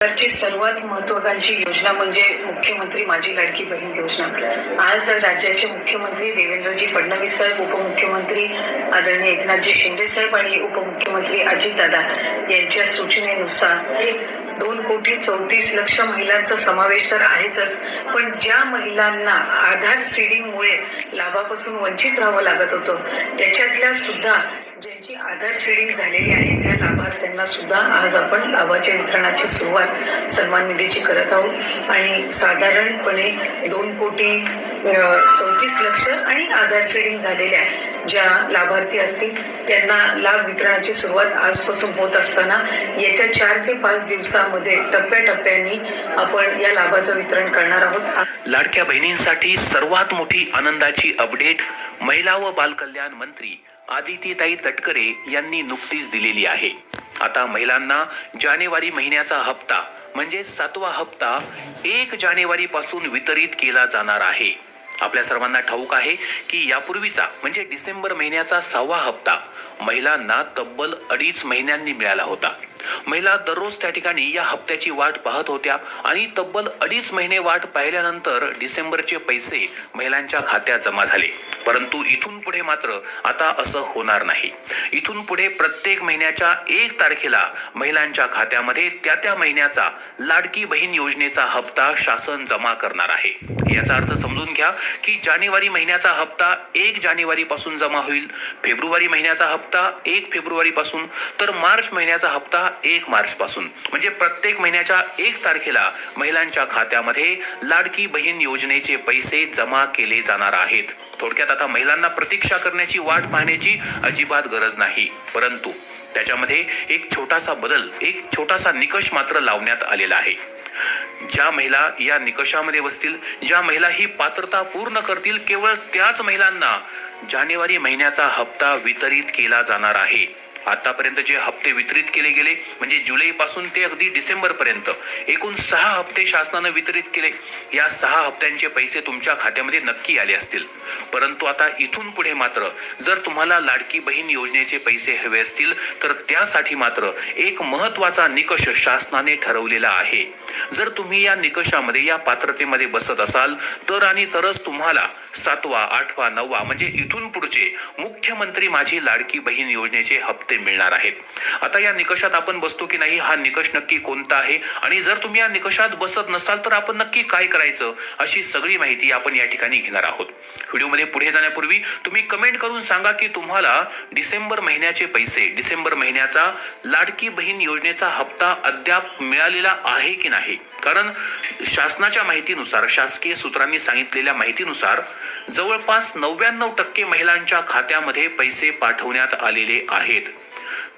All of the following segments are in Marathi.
सरकारची सर्वात महत्वाकांक्षी योजना म्हणजे मुख्यमंत्री माझी लाडकी बहीण योजना. आज राज्याचे मुख्यमंत्री देवेंद्रजी फडणवीस साहेब उपमुख्यमंत्री आदरणीय एकनाथजी शिंदे साहेब आणि उपमुख्यमंत्री अजितदादा यांच्या सूचनेनुसार दोन कोटी चौतीस लक्ष महिलांचा समावेश तर आहेच पण ज्या महिलांना आधार सीडिंगमुळे लाभापासून वंचित राहावं लागत होतं त्याच्यातल्या सुद्धा ज्यांची आधार सीडिंग झालेली आहे त्या लाभार्थ्यांना सुद्धा आज आपण लाभाच्या वितरणाची सुरुवात सन्मान निधीची करत आहोत. आणि साधारणपणे दोन कोटी चौतीस लक्ष आणि आधार सीडिंग झालेल्या ज्या लाभार्थी असतील त्यांना लाभ वितरणाची सुरुवात आजपासून होत असताना येत्या चार ते पाच दिवसामध्ये टप्प्याटप्प्याने आपण या लाभाचं वितरण करणार आहोत. लाडक्या बहिणींसाठी सर्वात मोठी आनंदाची अपडेट महिला व बालकल्याण मंत्री आदितीताई तटकरे यांनी नुकतीच दिलेली आहे. आता महिलांना जानेवारी महिन्याचा हप्ता म्हणजे सातवा हप्ता एक जानेवारी पासून वितरित केला जाणार आहे. आपल्या सर्वांना ठाऊक आहे की यापूर्वीचा म्हणजे डिसेंबर महिन्याचा सहावा हप्ता महिलांना तब्बल अडीच महिन्यांनी मिळाला होता. महिला दररोज त्या ठिकाणी या हप्त्याची वाट पाहत होत्या आणि तब्बल अडीच महिने वाट पाहिल्यानंतर डिसेंबरचे पैसे महिलांच्या खात्यात जमा झाले. परंतु इथून पुढे मात्र आता असं होणार नाही. इथून पुढे प्रत्येक महिन्याच्या एक तारखेला महिलांच्या खात्यामध्ये त्या त्या महिन्याचा लाडकी बहीण योजनेचा हप्ता शासन जमा करणार आहे. याचा अर्थ समजून घ्या की जानेवारी महिन्याचा हप्ता एक जानेवारी पासून जमा होईल. फेब्रुवारी महिन्याचा हप्ता एक फेब्रुवारी पासून तर मार्च महिन्याचा हप्ता एक मार्च पासून म्हणजे प्रत्येक महिन्याच्या एक तारखेला महिलांच्या खात्यामध्ये लाडकी बहीण योजनेचे पैसे जमा केले जाणार आहेत. थोडक्यात आता महिलांना प्रतीक्षा करण्याची वाट पाहण्याची अजिबात गरज नाही. परंतु त्याच्यामध्ये एक छोटासा बदल एक छोटासा निकष मात्र लावण्यात आलेला आहे. ज्या महिला या निकषामध्ये बसतील ज्या महिला ही पात्रता पूर्ण करतील केवळ त्याच महिलांना जानेवारी महिन्याचा हप्ता वितरित केला जाणार आहे. आतापर्यंत जे हप्ते वितरित केले गेले म्हणजे जुलै पासून ते अगदी डिसेंबर पर्यंत एकूण सहा हप्ते शासनानं वितरित केले. या सहा हप्त्यांचे पैसे तुमच्या खात्यामध्ये नक्की आले असतील. परंतु आता इथून पुढे मात्र जर तुम्हाला लाडकी बहीण योजनेचे पैसे हवे असतील तर त्यासाठी मात्र एक महत्त्वाचा निकष शासनाने ठरवलेला आहे. जर तुम्ही या निकषामध्ये या पात्रतेमध्ये बसत असाल तर आणि तरच तुम्हाला सातवा आठवा नववा म्हणजे इथून पुढचे मुख्यमंत्री माझी लाडकी बहीण योजनेचे हप्ते ते मिळणार आहेत. आता या निकषात आपण बसतो की नाही हा निकष नक्की कोणता आहे? आणि जर तुम्ही या निकषात बसत नसाल तर आपण नक्की काय करायचं? अशी सगळी माहिती आपण या ठिकाणी घेणार आहोत. व्हिडिओमध्ये पुढे जाण्यापूर्वी तुम्ही कमेंट करून सांगा की तुम्हाला डिसेंबर महिन्याचे पैसे डिसेंबर महिन्याचा लाडकी बहीण योजनेचा हप्ता अद्याप मिळालेला आहे की नाही? कारण शासनाच्या माहितीनुसार शासकीय सूत्रांनी सांगितलेल्या माहितीनुसार जवळपास नव्याण्णव टक्के महिलांच्या खात्यामध्ये पैसे पाठवण्यात आलेले आहेत.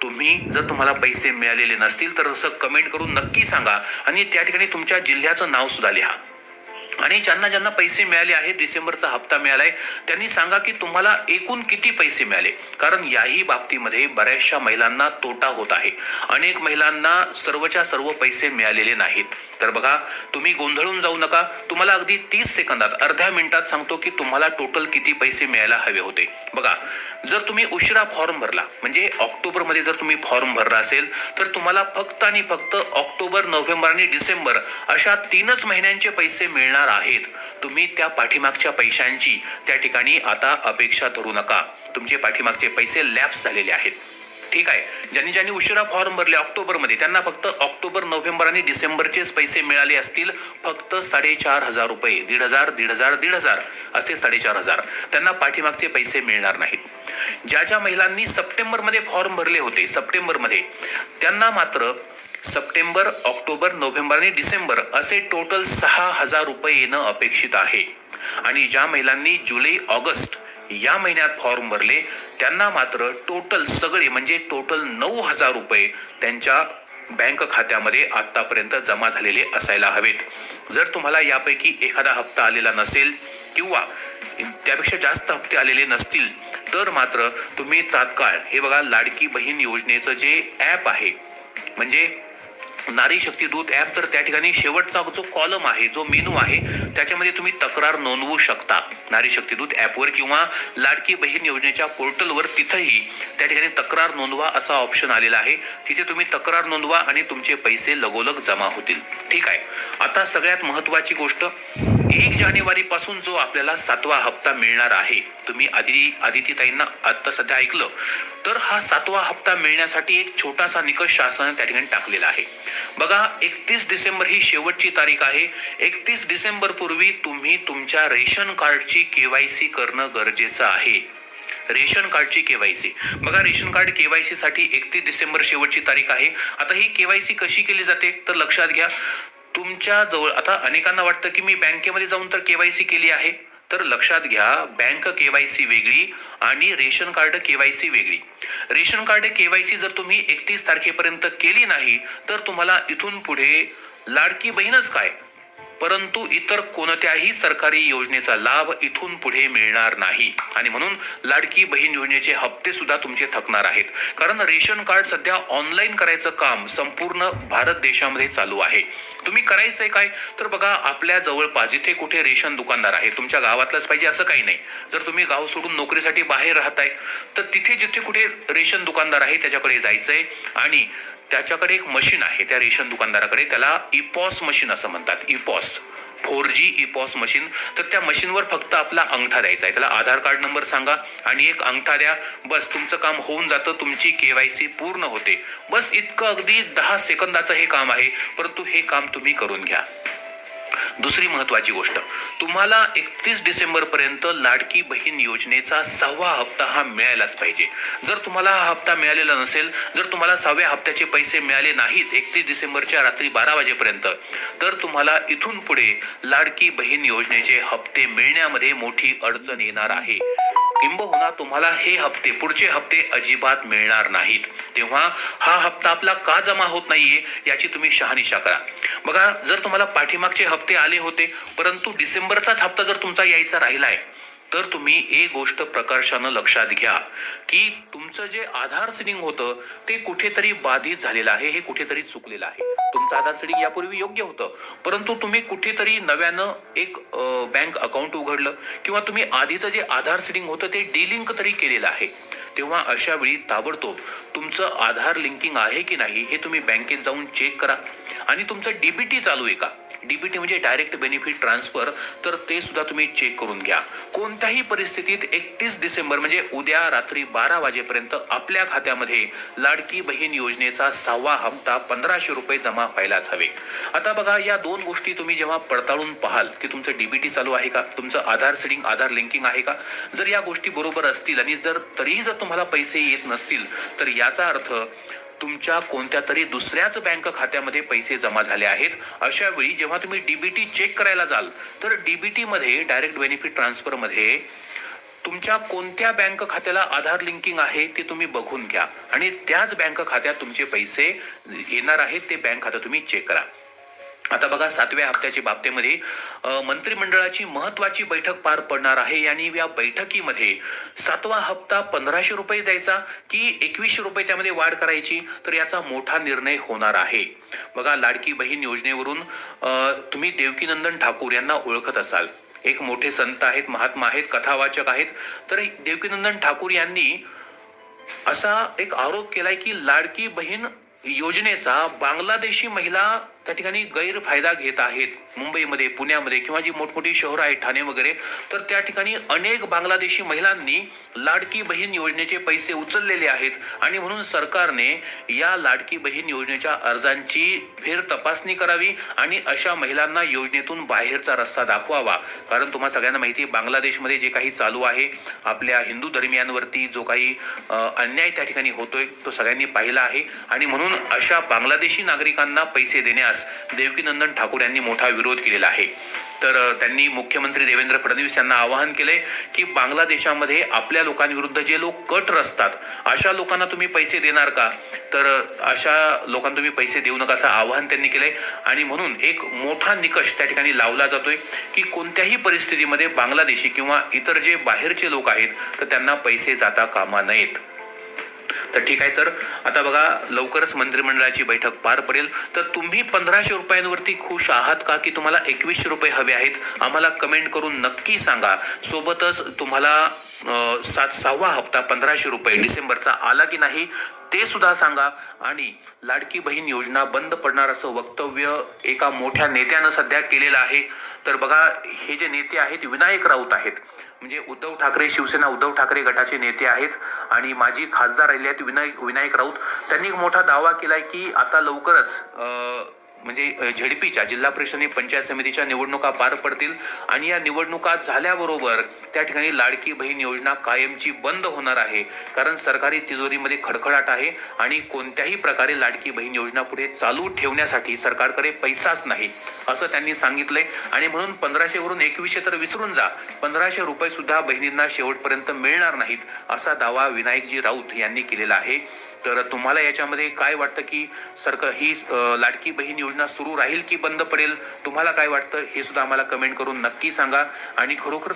तुम्ही जर तुम्हाला पैसे मिळालेले नसतील तर असं कमेंट करून नक्की सांगा आणि त्या ठिकाणी तुमच्या जिल्ह्याचं नाव सुद्धा लिहा. आणि ज्यांना ज्यांना पैसे मिळाले आहेत डिसेंबरचा हप्ता मिळालाय त्यांनी सांगा की तुम्हाला एकूण किती पैसे मिळाले? कारण याही बाबतीमध्ये बऱ्याचशा महिलांना तोटा होत आहे. अनेक महिलांना सर्वच्या सर्व पैसे मिळालेले नाहीत. तर बघा तुम्ही गोंधळून जाऊ नका. तुम्हाला अगदी तीस सेकंदात अर्ध्या मिनिटात सांगतो की तुम्हाला टोटल किती पैसे मिळायला हवे होते. बघा जर तुम्ही उशिरा फॉर्म भरला म्हणजे ऑक्टोबरमध्ये जर तुम्ही फॉर्म भरला असेल तर तुम्हाला फक्त आणि फक्त ऑक्टोबर नोव्हेंबर आणि डिसेंबर अशा तीनच महिन्यांचे पैसे मिळणार आहेत. तुम्ही त्या पाठीमागच्या पैशांची त्या ठिकाणी आता अपेक्षा धरू नका. तुमचे पाठीमागचे पैसे लॅप्स झालेले आहेत. ठीक आहे? ज्यांनी ज्यांनी उशिरा फॉर्म भरले ऑक्टोबरमध्ये त्यांना फक्त ऑक्टोबर नोव्हेंबर आणि डिसेंबरचेच पैसे मिळाले असतील फक्त साडेचार हजार रुपये. दीड हजार दीड हजार दीड हजार. असे साडेचार हजार. त्यांना पाठीमागचे पैसे मिळणार नाहीत. ज्या ज्या महिलांनी सप्टेंबरमध्ये फॉर्म भरले होते सप्टेंबरमध्ये त्यांना मात्र सप्टेंबर ऑक्टोबर नोव्हेंबर आणि डिसेंबर असे टोटल सहा हजार रुपये येणं अपेक्षित आहे. आणि ज्या महिलांनी जुलै ऑगस्ट या महिन्यात फॉर्म भरले त्यांना मात्र टोटल सगळे म्हणजे टोटल नऊ हजार रुपये त्यांच्या बँक खात्यामध्ये आत्तापर्यंत जमा झालेले असायला हवेत. जर तुम्हाला यापैकी एखादा हप्ता आलेला नसेल किंवा त्यापेक्षा जास्त हप्ते आलेले नसतील तर मात्र तुम्ही तात्काळ हे बघा लाडकी बहीण योजनेचं जे ॲप आहे म्हणजे नारी शक्ती दूत ॲप तर त्या ठिकाणी शेवटचा जो कॉलम आहे जो मेनू आहे त्याच्यामध्ये तुम्ही तक्रार नोंदवू शकता. नारी शक्ती दूत ॲपवर किंवा लाडकी बहीण योजनेच्या पोर्टलवर तिथंही त्या ठिकाणी तक्रार नोंदवा असा ऑप्शन आलेला आहे. तिथे तुम्ही तक्रार नोंदवा आणि तुमचे पैसे लगोलग जमा होतील. ठीक आहे. आता सगळ्यात महत्त्वाची गोष्ट एक जानेवारी पासून जो आपल्याला सातवा हप्ता मिळणार आहे तुम्ही आदिती आदितीताईंना आता सध्या ऐकलं तर हा सातवा हप्ता मिळण्यासाठी एक छोटासा निकष शासनाने त्या ठिकाणी टाकलेला आहे. बघा एकतीस डिसेंबर ही शेवटची तारीख आहे. एकतीस डिसेंबर पूर्वी तुम्ही तुमच्या रेशन कार्डची केवायसी करणं गरजेचं आहे. रेशन कार्डची केवायसी बघा रेशन कार्ड केवायसी साठी एकतीस डिसेंबर शेवटची तारीख आहे. आता ही केवायसी कशी केली जाते? तर लक्षात घ्या तुमच्या जवळ आता अनेकांना वाटतं की मी बँकेमध्ये जाऊन तर केवायसी केली आहे. तर लक्षात घ्या बँक केवायसी वेगळी आणि रेशन कार्ड केवायसी वेगळी. रेशन कार्ड केवायसी जर तुम्ही एकतीस तारखेपर्यंत केली नाही तर तुम्हाला इथून पुढे लाडकी बहीणच काय? परंतु इतर कोणत्याही सरकारी योजनेचा लाभ इथून पुढे मिळणार नाही. आणि म्हणून लाडकी बहीण योजनेचे हप्ते सुद्धा तुमचे थकणार आहेत. कारण रेशन कार्ड सध्या ऑनलाईन करायचं काम संपूर्ण भारत देशामध्ये चालू आहे. तुम्ही करायचंय काय? तर बघा आपल्या जवळपास जिथे कुठे रेशन दुकानदार आहे तुमच्या गावातलंच पाहिजे असं काही नाही. जर तुम्ही गाव सोडून नोकरीसाठी बाहेर राहताय तर तिथे जिथे कुठे रेशन दुकानदार आहे त्याच्याकडे जायचंय. आणि त्याच्याकडे एक मशीन आहे त्या रेशन दुकानदाराकडे. त्याला इपॉस मशीन असं म्हणतात इपॉस फोर जी इपॉस मशीन. तर त्या मशीनवर फक्त आपला अंगठा द्यायचा आहे. त्याला आधार कार्ड नंबर सांगा आणि एक अंगठा द्या. बस तुमचं काम होऊन जातं तुमची के वाय सी पूर्ण होते. बस इतकं अगदी दहा सेकंदाचं हे काम आहे. परंतु हे काम तुम्ही करून घ्या. दुसरी महत्त्वाची गोष्ट तुम्हाला एकतीस डिसेंबरपर्यंत लाडकी बहीण योजनेचा सहावा हप्ता हा मिळायलाच पाहिजे. जर तुम्हाला हा हप्ता मिळालेला नसेल जर तुम्हाला सहाव्या हप्त्याचे पैसे मिळाले नाहीत एकतीस डिसेंबरच्या रात्री बारा वाजेपर्यंत तर तुम्हाला इथून पुढे लाडकी बहीण योजनेचे हप्ते मिळण्यामध्ये मोठी अडचण येणार आहे. किंबहुना तुम्हाला हे हप्ते पुढचे हप्ते अजिबात मिळणार नाहीत. तेव्हा हा हप्ता आपला का जमा होत नाहीये याची तुम्ही शहानिशा करा. बघा जर तुम्हाला पाठीमागचे हप्ते आले होते. परंतु डिसेंबरचाच हप्ता जर तुमचा यायचा राहिलाय तर तुम्ही एक गोष्ट प्रकर्षानं लक्षात घ्या की तुमचं जे आधार सिडिंग होतं ते कुठेतरी बाधित झालेलं आहे हे कुठेतरी चुकलेलं आहे. तुमचं आधार सिडिंग यापूर्वी योग्य होतं परंतु तुम्ही कुठेतरी नव्यानं एक बँक अकाउंट उघडलं किंवा तुम्ही आधीचं जे आधार सिडिंग होतं ते डिलिंक तरी केलेलं आहे. तेव्हा अशा वेळी ताबडतोब तुमचं आधार लिंकिंग आहे की नाही हे तुम्ही बँकेत जाऊन चेक करा. आणि तुमचं डीबीटी चालू आहे का? डीबीटी म्हणजे डायरेक्ट बेनिफिट ट्रान्सफर तर ते सुद्धा तुम्ही चेक करून घ्या. कोणत्याही परिस्थितीत एकतीस डिसेंबर म्हणजे उद्या रात्री बारा वाजेपर्यंत आपल्या खात्यामध्ये लाडकी बहीण योजनेचा सहावा हप्ता पंधराशे रुपये जमा व्हायलाच हवे. आता बघा या दोन गोष्टी तुम्ही जेव्हा पडताळून पाहाल की तुमचं डीबीटी चालू आहे का? तुमचं आधार सेडिंग आधार लिंकिंग आहे का? जर या गोष्टी बरोबर असतील आणि जर तरीही जर तुम्हाला पैसे येत नसतील तर याचा अर्थ तुमच्या कोणत्या तरी दुसऱ्याच बँक खात्यामध्ये पैसे जमा झाले आहेत? अशा वेळी जेव्हा तुम्ही डीबीटी चेक करायला जाल तर डीबीटी मध्ये डायरेक्ट बेनिफिट ट्रान्सफरमध्ये तुमच्या कोणत्या बँक खात्याला आधार लिंकिंग आहे ते तुम्ही बघून घ्या. आणि त्याच बँक खात्यात तुमचे पैसे येणार आहेत ते बँक खातं तुम्ही चेक करा. आता बघा सातव्या हप्त्याच्या बाबतीमध्ये मंत्रिमंडळाची महत्वाची बैठक पार पडणार आहे. आणि या बैठकीमध्ये सातवा हप्ता पंधराशे रुपये द्यायचा की एकवीसशे रुपये त्यामध्ये वाढ करायची? तर याचा मोठा निर्णय होणार आहे. बघा लाडकी बहीण योजनेवरून तुम्ही देवकीनंदन ठाकूर यांना ओळखत असाल. एक मोठे संत आहेत महात्मा आहेत कथावाचक आहेत. तर देवकीनंदन ठाकूर यांनी असा एक आरोप केलाय की लाडकी बहीण योजनेचा बांगलादेशी महिला त्या ठिकाणी गैरफायदा घेत आहेत मुंबईमध्ये पुण्यामध्ये किंवा जी मोठमोठी शहरं आहेत ठाणे वगैरे तर त्या ठिकाणी अनेक बांगलादेशी महिलांनी लाडकी बहीण योजनेचे पैसे उचललेले आहेत. आणि म्हणून सरकारने या लाडकी बहीण योजनेच्या अर्जांची फेर तपासणी करावी आणि अशा महिलांना योजनेतून बाहेरचा रस्ता दाखवावा. कारण तुम्हाला सगळ्यांना माहिती आहे बांगलादेशमध्ये जे काही चालू आहे आपल्या हिंदू धर्मियांवरती जो काही अन्याय त्या ठिकाणी होतोय तो सगळ्यांनी पाहिला आहे. आणि म्हणून अशा बांगलादेशी नागरिकांना पैसे देण्यास देवकीनंदन ठाकूर यांनी मोठा विरोध केलेला आहे. तर त्यांनी मुख्यमंत्री देवेंद्र फडणवीस यांना आवाहन केलंय की बांगलादेशामध्ये आपल्या लोकांविरुद्ध जे लोक कट रचतात अशा लोकांना तुम्ही पैसे देणार का? तर अशा लोकांना तुम्ही पैसे देऊ नका असं आवाहन त्यांनी केलंय. आणि म्हणून एक मोठा निकष त्या ठिकाणी लावला जातोय की कोणत्याही परिस्थितीमध्ये बांगलादेशी किंवा इतर जे बाहेरचे लोक आहेत तर त्यांना पैसे जाता कामा नयेत. तर ठीक आहे तर आता बघा लवकरच मंत्रिमंडळाची बैठक पार पडेल. तर तुम्ही पंधराशे रुपयांवरती खुश आहात का की तुम्हाला एकवीसशे रुपये हवे आहेत? आम्हाला कमेंट करून नक्की सांगा. सोबतच तुम्हाला सात सहावा हप्ता पंधराशे रुपये डिसेंबरचा आला की नाही ते सुद्धा सांगा. आणि लाडकी बहीण योजना बंद पडणार असं वक्तव्य एका मोठ्या नेत्यानं सध्या केलेलं आहे. तर बघा हे जे नेते आहेत विनायक राऊत आहेत. म्हणजे उद्धव ठाकरे शिवसेना उद्धव ठाकरे गटाचे नेते आहेत आणि माजी खासदार राहिले आहेत विनायक विनायक राऊत. त्यांनी एक मोठा दावा केलाय की आता लवकरच म्हणजे झेडपीच्या जिल्हा परिषद पंचायत समितीच्या निवडणुका पार पडतील आणि या निवडणुका झाल्याबरोबर त्या ठिकाणी लाडकी बहीण योजना कायमची बंद होणार आहे. कारण सरकारी तिजोरीमध्ये खडखडाट आहे आणि कोणत्याही प्रकारे लाडकी बहीण योजना पुढे चालू ठेवण्यासाठी सरकारकडे पैसाच नाही असं त्यांनी सांगितलंय. आणि म्हणून पंधराशेवरून एकवीसशे तर विसरून जा पंधराशे रुपये सुद्धा बहिणींना शेवटपर्यंत मिळणार नाहीत असा दावा विनायकजी राऊत यांनी केलेला आहे. तर तुम्हाला याच्यामध्ये काय वाटतं की सरकार ही लाडकी बहीण योजना सुरू राहील की बंद पडेल? तुम्हाला काय वाटतं? हे सुद्धा आम्हाला कमेंट करून नक्की सांगा. आणि खरोखर